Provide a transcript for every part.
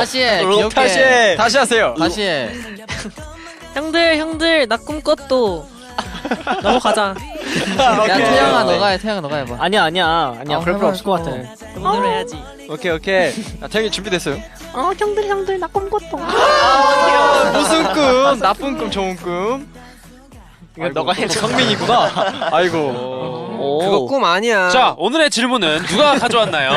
다시 해. 기억해. 다시 해. 다시 하세요. 다시 해. 형들 형들 나 꿈꿨도 넘어가자 야 태영아 너가 해. 태영아 너가 해봐. 아니야 아니야 아니야 어, 그럴 필요 해봐, 없을 것. 같아 오늘 해야지 오케이 오케이. 아, 태영이 준비됐어요? 어 형들 형들 나 꿈꿨도 무슨 꿈? 나쁜 꿈, 좋은 꿈. 이거 너가 해. 성민이구나. 아이고. 그거 꿈 아니야. 자 오늘의 질문은 누가 가져왔나요?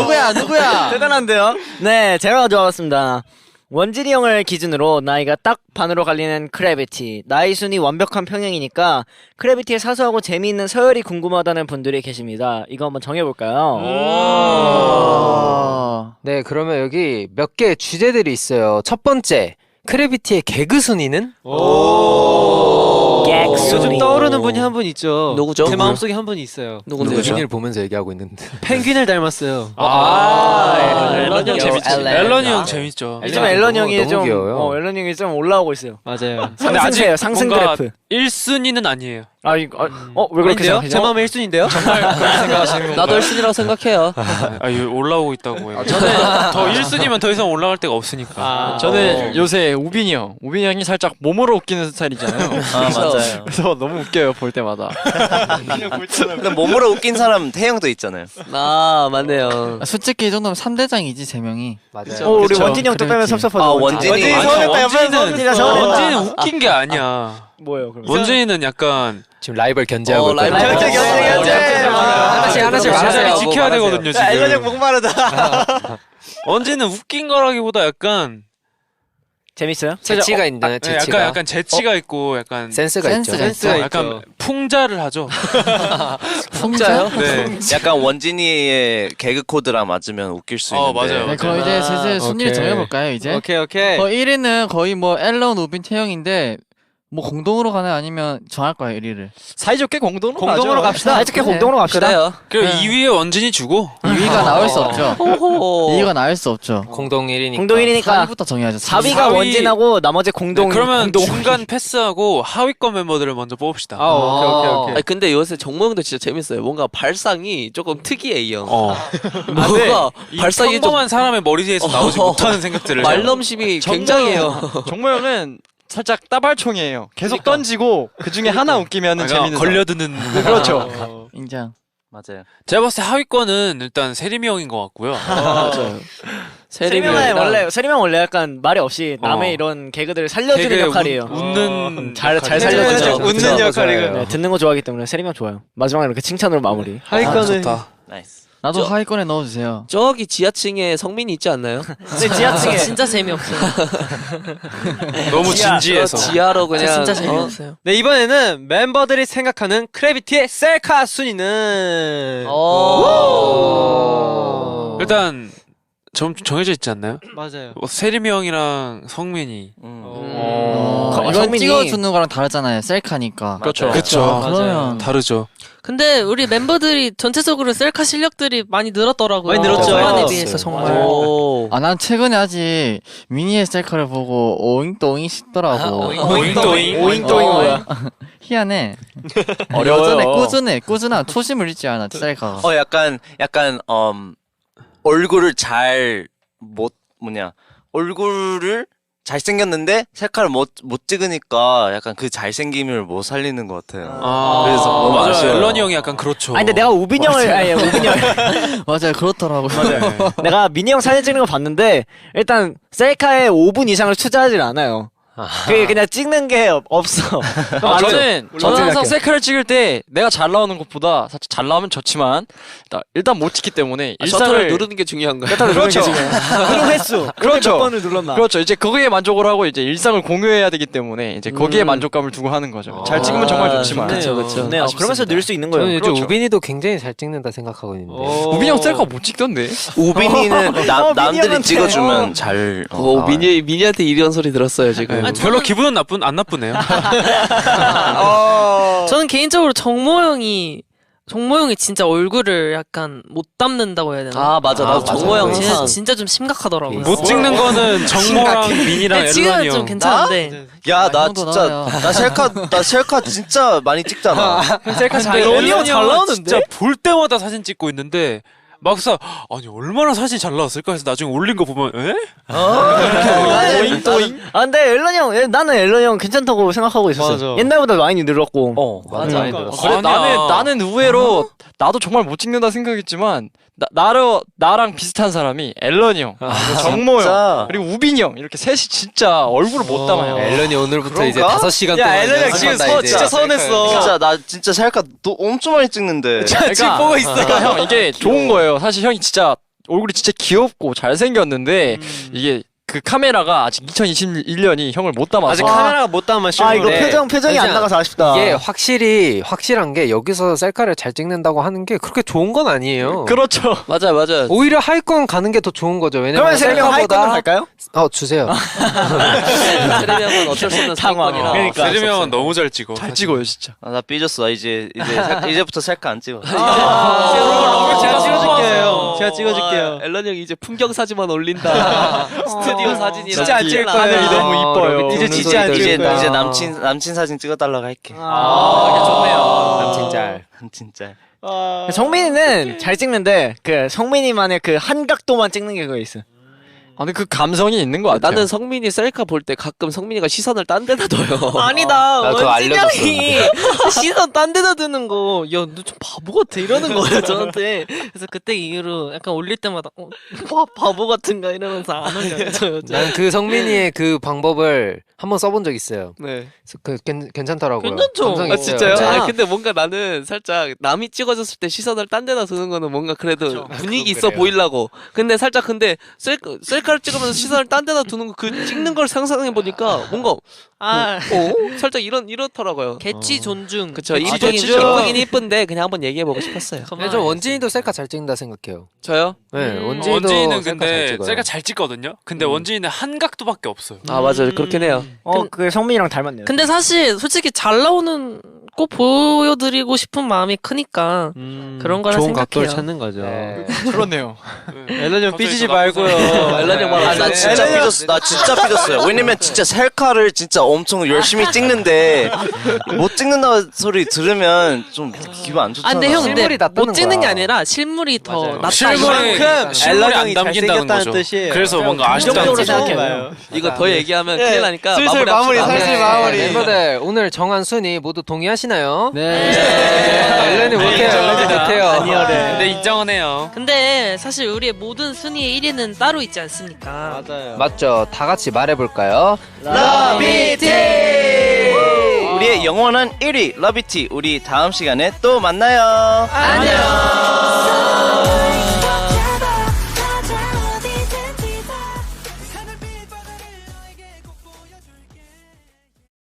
누구야 누구야? 대단한데요? 네 제가 가져와봤습니다 원진이 형을 기준으로 나이가 딱 반으로 갈리는 크래비티 나이 순위 완벽한 평행이니까 크래비티의 사소하고 재미있는 서열이 궁금하다는 분들이 계십니다 이거 한번 정해볼까요? 어. 네, 그러면 여기 몇 개의 주제들이 있어요. 첫 번째, 크래비티의 개그 순위는? 객 요즘 떠오르는 분이 한 분 있죠. 누구죠? 제 마음속에 한 분이 있어요. 누군데? 를 보면서 얘기하고 있는데. 펭귄을 닮았어요. 아, 앨런 형 재밌지 앨런이 형 재밌죠. 요즘 앨런 형이 너무 좀 귀여워요. 어, 앨런 형이 좀 올라오고 있어요 맞아요. 근데 아직 상승세요 상승 뭔가 그래프 1순위는 아니에요. 아 이거 어왜 그렇게 아닌데요? 생각해요? 제 마음의 1순위인데요? 생각하시는 건가요? 나도 1순위라고 생각해요. 아, 이거 올라오고 있다고요. 저는 더 1순위면 더 이상 올라갈 데가 없으니까. 아, 저는 요새 우빈이 형, 우빈이 형이 살짝 몸으로 웃기는 스타일이잖아요. 아 맞아요. 그래서 너무 웃겨요 볼 때마다. 근데 몸으로 웃긴 사람 태형도 있잖아요. 아, 맞네요. 아, 솔직히 이 정도면 3대장이지 제 명이. 맞아요. 어 우리 그쵸. 원진이 형 또 빼면. 섭섭하죠 아 원진이. 원진이 서운했다 원진이는- 원진이 서운했다 원진이는 웃긴 게 아니야. 뭐예요 그럼 원진이는 약간 지금 라이벌 견제하고 어, 있거든요. 라이벌 견제, 견제, 견제. 하나씩 하나씩 제자리 말하세요. 지켜야 되거든요 형 지금. 목마르다 원진은 웃긴 거라기보다 약간 재밌어요? 재치가 있나요? 네, 재치가. 약간 약간 재치가 있고 약간 센스가 있죠. 센스가 있어. 어, 약간 풍자를 하죠. 풍자요? 네. 약간 원진이의 개그 코드랑 맞으면 웃길 수 어, 있는데. 맞아요. 네, 그럼 이제 슬슬 순위를 오케이. 정해볼까요 이제? 오케이 오케이. 어 1위는 거의 뭐 앨런, 우빈, 태영인데 뭐 공동으로 가나요 아니면 정할 거예요 1위를? 사이좋게 공동으로 공동으로 가죠. 갑시다. 살짝 공동으로 갑시다 그래요. 그리고 네. 2위에 원진이 주고 2위가 나올 수 없죠. 호호. 2위가 나올 수 없죠. 공동 1위니까. 공동 1위니까 4위부터 정해야죠. 4위가 사위- 원진하고 나머지 공동 네, 그러면 공동 중간 패스하고 하위권 멤버들을 먼저 뽑읍시다. 아 오케이 오케이 오케이. 아니 근데 요새 정모 형도 진짜 재밌어요. 뭔가 발상이 조금 특이해 이 형. 어. 뭔가 이 발상이 좀 평범한 사람의 머리에서 나오지 어. 못하는 생각들을 말넘심이 굉장해요. 정모 형은 살짝 따발총이에요. 계속 던지고 그 중에 하나 웃기면은 그러니까 재밌는. 걸려드는 그렇죠. 인정. 맞아요. 제가 봤을 때 하위권은 일단 세림이 형인 것 같고요. 맞아요. 세리명은 세리명이랑 원래 세리명 원래 약간 말이 없이 남의 어. 이런 개그들을 살려주는 되게 역할이에요. 웃, 웃는 잘- 잘 역할이죠. 살려주죠. 그쵸, 웃는. 역할이거든요. 네, 듣는 거 좋아하기 때문에 세리명 좋아요. 마지막에 이렇게 칭찬으로 마무리. 하위권은 좋다. 나이스. 나도 저- 하위권에 넣어주세요. 저기 지하층에 성민이 있지 않나요? 근데 지하층에 진짜 재미없어요 너무 지하, 진지해서. 지하로 그냥 진짜 어, 재미없어요 네 이번에는 멤버들이 생각하는 크래비티의 셀카 순위는 어. 일단 좀 정해져 있지 않나요? 맞아요. 뭐 세림이 형이랑 성민이. 음. 어, 거- 이건 성민이- 찍어주는 거랑 다르잖아요. 셀카니까. 그렇죠. 그쵸. 그러면 다르죠. 근데 우리 멤버들이 전체적으로 셀카 실력들이 많이 늘었더라고요 많이 늘었죠. 저번에 비해서 정말 오. 아, 난 최근에 아직 미니의 셀카를 보고 오잉 또잉 싶더라고. 오잉또잉. 오잉또잉 뭐야? 희한해. 어려워요. 여전해, 꾸준해, 꾸준한 초심을 잃지 않아, 셀카가. 어 약간 약간 음 얼굴을 잘 못 뭐냐 얼굴을 잘 생겼는데 색깔을 못못 찍으니까 약간 그 잘생김을 못 살리는 것 같아요. 아, 그래서 너무 맞아요. 아쉬워요. 앨런이 형이 약간 그렇죠. 아니 근데 내가 우빈 형을 아니 우빈 형 맞아요, 그렇더라고요. 네. 내가 미니 형 사진 찍는 거 봤는데 일단 셀카에 5분 이상을 투자하질 않아요. 그게 그냥 찍는 게 없- 없어. 아, 저는 저는 항상? 셀카를 찍을 때 내가 잘 나오는 것보다 살짝 잘 나오면 좋지만 일단, 일단 못 찍기 때문에 아, 셔터를 일상을 누르는 게 중요한 거예요. 그렇죠. 누른 횟수. 그렇죠. 몇 번을 눌렀나? 그렇죠. 이제 거기에 만족을 하고 이제 일상을 공유해야 되기 때문에 이제 거기에 만족감을 두고 하는 거죠. 잘 찍으면 정말 좋지만. 그쵸, 그쵸. 네, 어, 그러면서 늘 수 있는 거예요. 저는 요즘 그렇죠. 우빈이도 굉장히 잘 찍는다 생각하고 있는데. 우빈이 형 셀카 못 찍던데. 우빈이는 남 어, 남들이. 찍어주면 잘. 어, 나와요. 미니 미니한테 이런 소리 들었어요 지금. 네, 별로 기분은 나쁜 안 나쁘네요. 저는 개인적으로 정모 형이 정모 형이 진짜 얼굴을 약간 못 담는다고 해야 되나? 아 맞아, 나도 아, 정모. 형 진짜, 항상 진짜 좀 심각하더라고요. 못 찍는 거는 정모랑 민이랑 근데 지금은 앨런이 좀 형. 괜찮은데 야, 아, 나 형도 진짜 나와요. 나 셀카 나 셀카 진짜 많이 찍잖아. 셀카 잘 앨런이 형잘 나오는데. 진짜 볼 때마다 사진 찍고 있는데 막상 아니 얼마나 사진 잘 나왔을까 해서 나중에 올린 거 보면 에? 또잉 또잉. 아 근데 앨런 형 예, 나는 앨런 형 괜찮다고 생각하고 있었어. 맞아. 옛날보다 많이 늘었고. 어 맞아. 맞아. 음. 그래 아니야. 나는 나는 의외로 나도 정말 못 찍는다 생각했지만 나 나로 나랑 비슷한 사람이 앨런이 형, 정모 형, 진짜. 그리고 우빈이 형 이렇게 셋이 진짜 얼굴을 못 담아요. 앨런이 오늘부터 이제 그런가? 5시간 야, 동안 앨런 형 지금 연습한다, 서, 이제. 진짜 서운했어. 진짜 나 진짜 셀카 또 엄청 많이 찍는데. 그러니까, 보고 있어. 그러니까 형 이게 좋은 거예요. 사실 형이 진짜 얼굴이 진짜 귀엽고 잘 생겼는데 이게 그 카메라가 아직 2021년이 형을 못 담아서 아직 카메라가 못 담으면 아. 이거 표정 표정이 안 괜찮아. 나가서 아쉽다. 이게 확실히 확실한 게 여기서 셀카를 잘 찍는다고 하는 게 그렇게 좋은 건 아니에요. 그렇죠. 맞아 맞아. 오히려 하이건 가는 게 더 좋은 거죠. 왜냐면 그러면 하이건으로 갈까요? 어 주세요. 세레명은 어쩔 수 없는 상황. 상황이라. 그러니까. 세르명은 너무 잘 찍어. 잘 찍어요 진짜. 아, 나 삐졌어. 이제 이제 이제부터 셀카 안 찍어. 아, 제가 찍어줄게요. 아, 제가 찍어줄게요. 앨런 형이 이제 풍경 사진만 올린다. 스튜디오 사진이라. 진짜 안 찍을 거예요. 하늘이 너무 이뻐요. 이제 진짜 안 찍을. 거야. 이제 남친 남친 사진 찍어달라고 할게. 아, 좋네요. 남친 짤. 남친 짤. 성민이는 잘 찍는데 그 성민이만의 그 한 각도만 찍는 게 그거 있어. 아 근데 그 감성이 있는 것 같아요. 나는 성민이 셀카 볼 때 가끔 성민이가 시선을 딴 데다 둬요. 아니다. 나 그거 원진이 알려줬어. 형이 시선 딴 데다 두는 거. 야, 너 좀 바보 같아. 이러는 거예요, 저한테. 그래서 그때 이후로 약간 올릴 때마다 어, 바, 바보 같은가 이러면서 안 올려요. 저 요즘. 난그 성민이의 그 방법을 한번 써본 적 있어요. 네. 그래서 그 괜, 괜찮더라고요. 괜찮죠? 감성이 아 있어요. 진짜요? 자. 아 근데 뭔가 나는 살짝 남이 찍어줬을 때 시선을 딴 데다 두는 거는 뭔가 그래도 분위기 있어 그래요. 보이려고. 근데 살짝 근데 셀카 셀카를 찍으면서 시선을 딴 데다 두는 거 그 찍는 걸 상상해 보니까 뭔가 아, 어 살짝 이런 이렇더라고요. 개치 존중. 그쵸 이쁘긴 존중. 이쁘긴 이쁜데 그냥 한번 얘기해 보고 싶었어요. 근데 저 원진이도 셀카 잘 찍는다 생각해요. 저요? 네, 음. 원진이도 원진이는 셀카 잘 근데 찍어요. 셀카 잘 찍거든요. 근데 음. 원진이는 한 각도밖에 없어요. 아 맞아요 그렇긴 해요. 어, 그 성민이랑 닮았네요. 근데 사실 솔직히 잘 나오는 꼭 보여드리고 싶은 마음이 크니까 그런 거라 좋은 생각해요. 각도를 찾는 거죠. 네. 그렇네요. 형 갑자기 삐지지 말고요. 앨런 형 말. 아, 나 진짜 삐졌어. 나 진짜 삐졌어요. 왜냐면 진짜 셀카를 진짜 엄청 열심히 찍는데 못 찍는다 소리 들으면 좀 기분 안 아, 좋잖아. 근데 형 근데 못 찍는 게. 아니라 실물이 더. 낫다. 실물에 그만큼 실물이 안 담긴다는 거죠. 뜻이에요. 그래서 뭔가 아쉽다는 거죠. 이거 더 얘기하면 예, 큰일 나니까 슬슬 마무리. 슬슬 네, 마무리. 멤버들 오늘 정한 순위 모두 동의하시 나요? 네. 앨런이 못해요. 앨런이 못해요. 아니요래. 근데 인정은 해요. 근데 사실 우리의 모든 순위의 1위는 따로 있지 않습니까? 맞아요. 맞죠? 다 같이 말해볼까요? 러비티! 우리의 영원한 1위 러비티. 우리 다음 시간에 또 만나요. 안녕.